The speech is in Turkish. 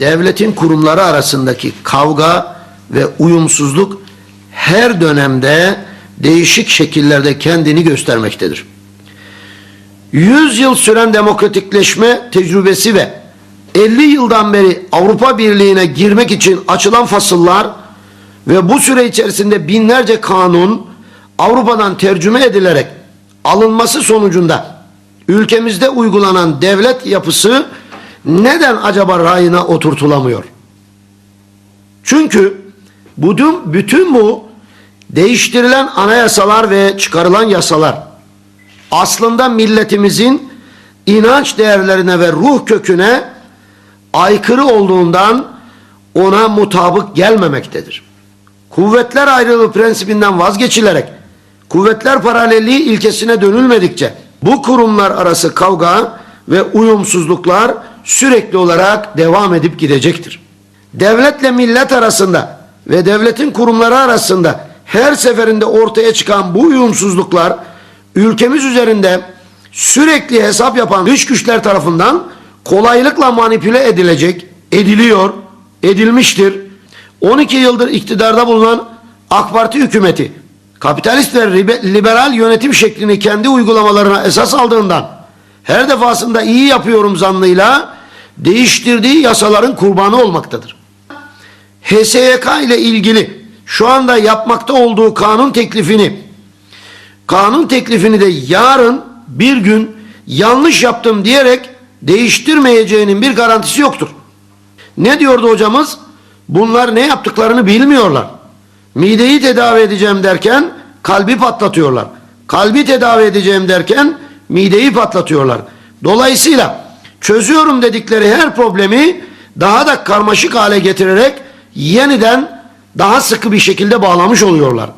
devletin kurumları arasındaki kavga ve uyumsuzluk her dönemde değişik şekillerde kendini göstermektedir. 100 yıl süren demokratikleşme tecrübesi ve 50 yıldan beri Avrupa Birliği'ne girmek için açılan fasıllar ve bu süre içerisinde binlerce kanun Avrupa'dan tercüme edilerek alınması sonucunda ülkemizde uygulanan devlet yapısı neden acaba rayına oturtulamıyor? Çünkü bütün, bütün bu değiştirilen anayasalar ve çıkarılan yasalar aslında milletimizin inanç değerlerine ve ruh köküne aykırı olduğundan ona mutabık gelmemektedir. Kuvvetler ayrılığı prensibinden vazgeçilerek kuvvetler paralelliği ilkesine dönülmedikçe bu kurumlar arası kavga ve uyumsuzluklar sürekli olarak devam edip gidecektir. Devletle millet arasında ve devletin kurumları arasında her seferinde ortaya çıkan bu uyumsuzluklar ülkemiz üzerinde sürekli hesap yapan dış güçler tarafından kolaylıkla manipüle edilecek, ediliyor, edilmiştir. 12 yıldır iktidarda bulunan AK Parti hükümeti kapitalist ve liberal yönetim şeklini kendi uygulamalarına esas aldığından her defasında iyi yapıyorum zannıyla değiştirdiği yasaların kurbanı olmaktadır. HSYK ile ilgili şu anda yapmakta olduğu kanun teklifini kanun teklifini de yarın bir gün yanlış yaptım diyerek değiştirmeyeceğinin bir garantisi yoktur. Ne diyordu hocamız? Bunlar ne yaptıklarını bilmiyorlar. Mideyi tedavi edeceğim derken kalbi patlatıyorlar. Kalbi tedavi edeceğim derken mideyi patlatıyorlar. Dolayısıyla çözüyorum dedikleri her problemi daha da karmaşık hale getirerek yeniden daha sıkı bir şekilde bağlamış oluyorlar.